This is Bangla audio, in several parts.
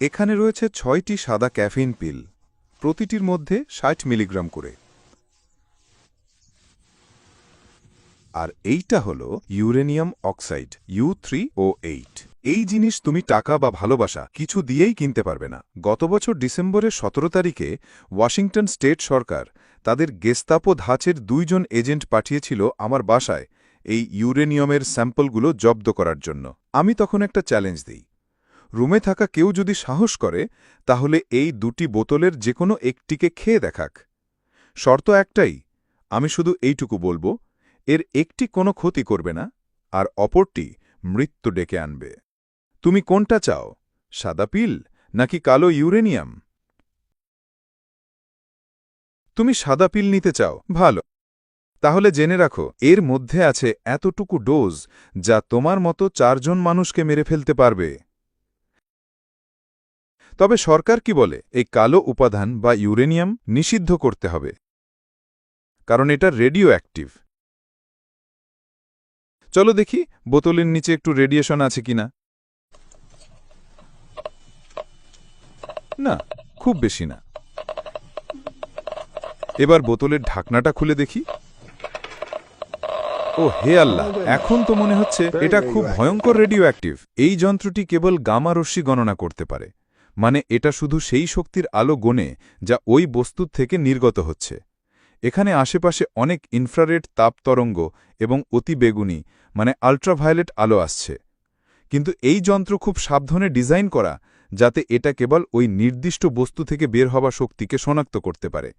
এখানে রয়েছে ছয়টি সাদা ক্যাফেইন পিল, প্রতিটির মধ্যে ষাট মিলিগ্রাম করে। আর এইটা হল uranium oxide, U three O eight. এই জিনিস তুমি টাকা বা ভালোবাসা কিছু দিয়েই কিনতে পারবে না। গত বছর ডিসেম্বরের সতেরো তারিখে ওয়াশিংটন স্টেট সরকার তাদের গেস্তাপো ধাঁচের দুইজন এজেন্ট পাঠিয়েছিল আমার বাসায় এই ইউরেনিয়ামের স্যাম্পলগুলো জব্দ করার জন্য। আমি তখন একটা চ্যালেঞ্জ দিই। রুমে থাকা কেউ যদি সাহস করে, তাহলে এই দুটি বোতলের যে কোনো একটিকে খেয়ে দেখাক। শর্ত একটাই, আমি শুধু এইটুকু বলব, এর একটি কোনো ক্ষতি করবে না, আর অপরটি মৃত্যু ডেকে আনবে। তুমি কোনটা চাও, সাদা পিল নাকি কালো ইউরেনিয়াম? তুমি সাদা পিল নিতে চাও, ভালো। তাহলে জেনে রাখো, এর মধ্যে আছে এতটুকু ডোজ যা তোমার মতো চারজন মানুষকে মেরে ফেলতে পারবে। তবে সরকার কি বলে, এই কালো উপাদান বা ইউরেনিয়াম নিষিদ্ধ করতে হবে। কারণ এটা রেডিও অ্যাক্টিভ চলো দেখি, বোতলের নিচে একটু রেডিয়েশন আছে কিনা। না, খুব বেশি না। এবার বোতলের ঢাকনাটা খুলে দেখি। ও হে আল্লাহ, এখন তো মনে হচ্ছে এটা খুব ভয়ঙ্কর রেডিও অ্যাক্টিভ এই যন্ত্রটি কেবল গামা রশ্মি গণনা করতে পারে। মানে এটা শুধু সেই শক্তির আলো গণে যা ওই বস্তুর থেকে নির্গত হচ্ছে। এখানে আশেপাশে অনেক ইনফ্রারেড তাপ তরঙ্গ এবং অতি বেগুনি মানে আল্ট্রাভায়োলেট আলো আসছে। কিন্তু এই যন্ত্র খুব সাবধানে ডিজাইন করা, যাতে এটা কেবল ওই নির্দিষ্ট বস্তু থেকে বের হওয়া শক্তিকে শনাক্ত করতে পারে।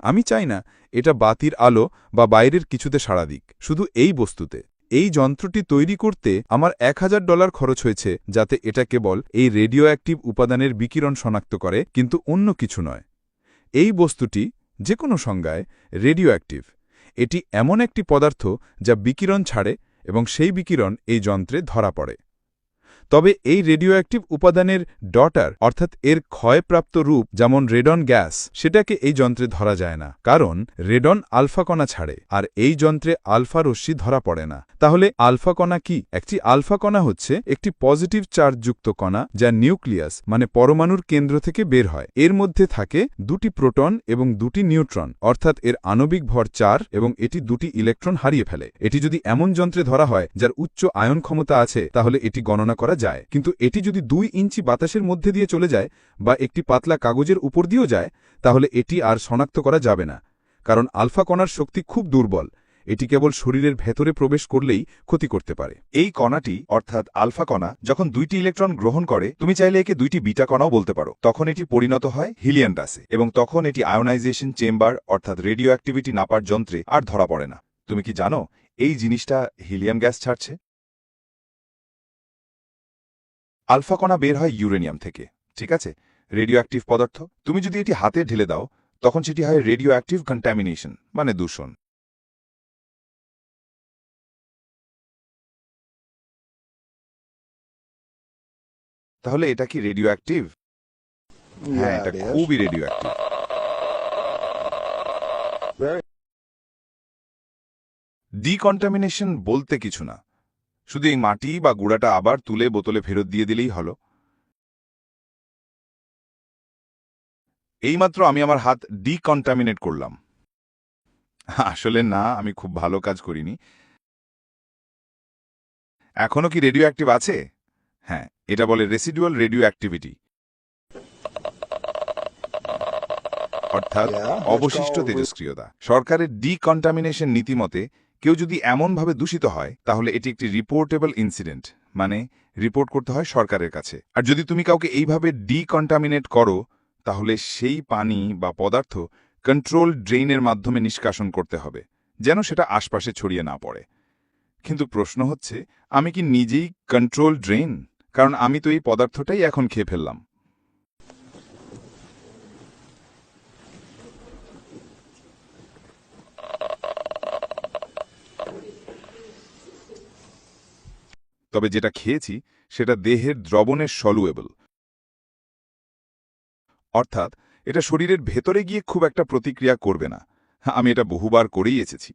আমি চাই না এটা বাতির আলো বা বাইরের কিছুতে সাড়া দিক, শুধু এই বস্তুতে। এই যন্ত্রটি তৈরি করতে আমার এক হাজার ডলার খরচ হয়েছে, যাতে এটা কেবল এই রেডিও অ্যাক্টিভ উপাদানের বিকিরণ শনাক্ত করে, কিন্তু অন্য কিছু নয়। এই বস্তুটি যে কোনো সংজ্ঞায় রেডিও অ্যাক্টিভ এটি এমন একটি পদার্থ যা বিকিরণ ছাড়ে এবং সেই বিকিরণ এই যন্ত্রে ধরা পড়ে। তবে এই রেডিও অ্যাক্টিভ উপাদানের ডটার অর্থাৎ এর ক্ষয়প্রাপ্ত রূপ, যেমন রেডন গ্যাস সেটাকে এই যন্ত্রে ধরা যায় না। কারণ রেডন আলফা কণা ছাড়ে, আর এই যন্ত্রে আলফা রশ্মি ধরা পড়ে না। তাহলে আলফা কণা কি? একটি আলফা কণা হচ্ছে একটি পজিটিভ চার্জযুক্ত কণা, যা নিউক্লিয়াস মানে পরমাণুর কেন্দ্র থেকে বের হয়। এর মধ্যে থাকে দুটি প্রোটন এবং দুটি নিউট্রন অর্থাৎ এর আণবিক ভর চার এবং এটি দুটি ইলেকট্রন হারিয়ে ফেলে। এটি যদি এমন যন্ত্রে ধরা হয়, যার উচ্চ আয়ন ক্ষমতা আছে, তাহলে এটি গণনা করা যায়, কিন্তু এটি যদি দুই ইঞ্চি বাতাসের মধ্যে দিয়ে চলে যায় বা একটি পাতলা কাগজের উপর দিয়েও যায়, তাহলে এটি আর শনাক্ত করা যাবে না, কারণ আলফা কণার শক্তি খুব দুর্বল। এটি কেবল শরীরের ভেতরে প্রবেশ করলেই ক্ষতি করতে পারে। এই কণাটি, অর্থাৎ আলফা কণা, যখন দুইটি ইলেকট্রন গ্রহণ করে, তুমি চাইলে একে দুইটি বিটা কণাও বলতে পারো। তখন এটি পরিণত হয় হিলিয়ান গাসে এবং তখন এটি আয়োনাইজেশন চেম্বার, অর্থাৎ রেডিও অ্যাক্টিভিটি নাপার যন্ত্রে আর ধরা পড়ে না। তুমি কি জানো, এই জিনিসটা হিলিয়াম গ্যাস ছাড়ছে? আলফা কণা বের হয় ইউরেনিয়াম থেকে ঠিক আছে? রেডিও অ্যাক্টিভ পদার্থ। তুমি যদি এটি হাতে ঢেলে দাও তখন সেটি হয় রেডিও অ্যাক্টিভ কন্টামিনেশন মানে দূষণ। তাহলে এটা কি রেডিও অ্যাক্টিভ হ্যাঁ এটা খুবই রেডিও অ্যাক্টিভ ডিকন্টামিনেশন বলতে কিছু না। শুধু এই মাটি বা গুঁড়াটা আবার তুলে বোতলে ফেরত দিয়ে দিলেই হলো। এইমাত্র আমি আমার হাত ডিকন্টামিনেট করলাম। আসলে না আমি খুব ভালো কাজ করিনি। এখনও কি রেডিও অ্যাক্টিভ আছে? হ্যাঁ এটা বলে রেসিডুয়াল রেডিও অ্যাক্টিভিটি অর্থাৎ অবশিষ্ট তেজস্ক্রিয়তা। সরকারের ডিকন্টামিনেশন নীতিমতে কেউ যদি এমনভাবে দূষিত হয়, তাহলে এটি একটি রিপোর্টেবল ইনসিডেন্ট মানে রিপোর্ট করতে হয় সরকারের কাছে। আর যদি তুমি কাউকে এইভাবে ডিকন্টামিনেট করো, তাহলে সেই পানি বা পদার্থ কন্ট্রোল ড্রেইনের মাধ্যমে নিষ্কাশন করতে হবে, যেন সেটা আশপাশে ছড়িয়ে না পড়ে। কিন্তু প্রশ্ন হচ্ছে, আমি কি নিজেই কন্ট্রোল ড্রেন কারণ আমি তো এই পদার্থটাই এখন খেয়ে ফেললাম। তবে যেটা খেয়েছি, সেটা দেহের দ্রবণের সলুয়েবল। অর্থাৎ, এটা শরীরের ভেতরে গিয়ে খুব একটা প্রতিক্রিয়া করবে না। আমি এটা বহুবার করেই এসেছি।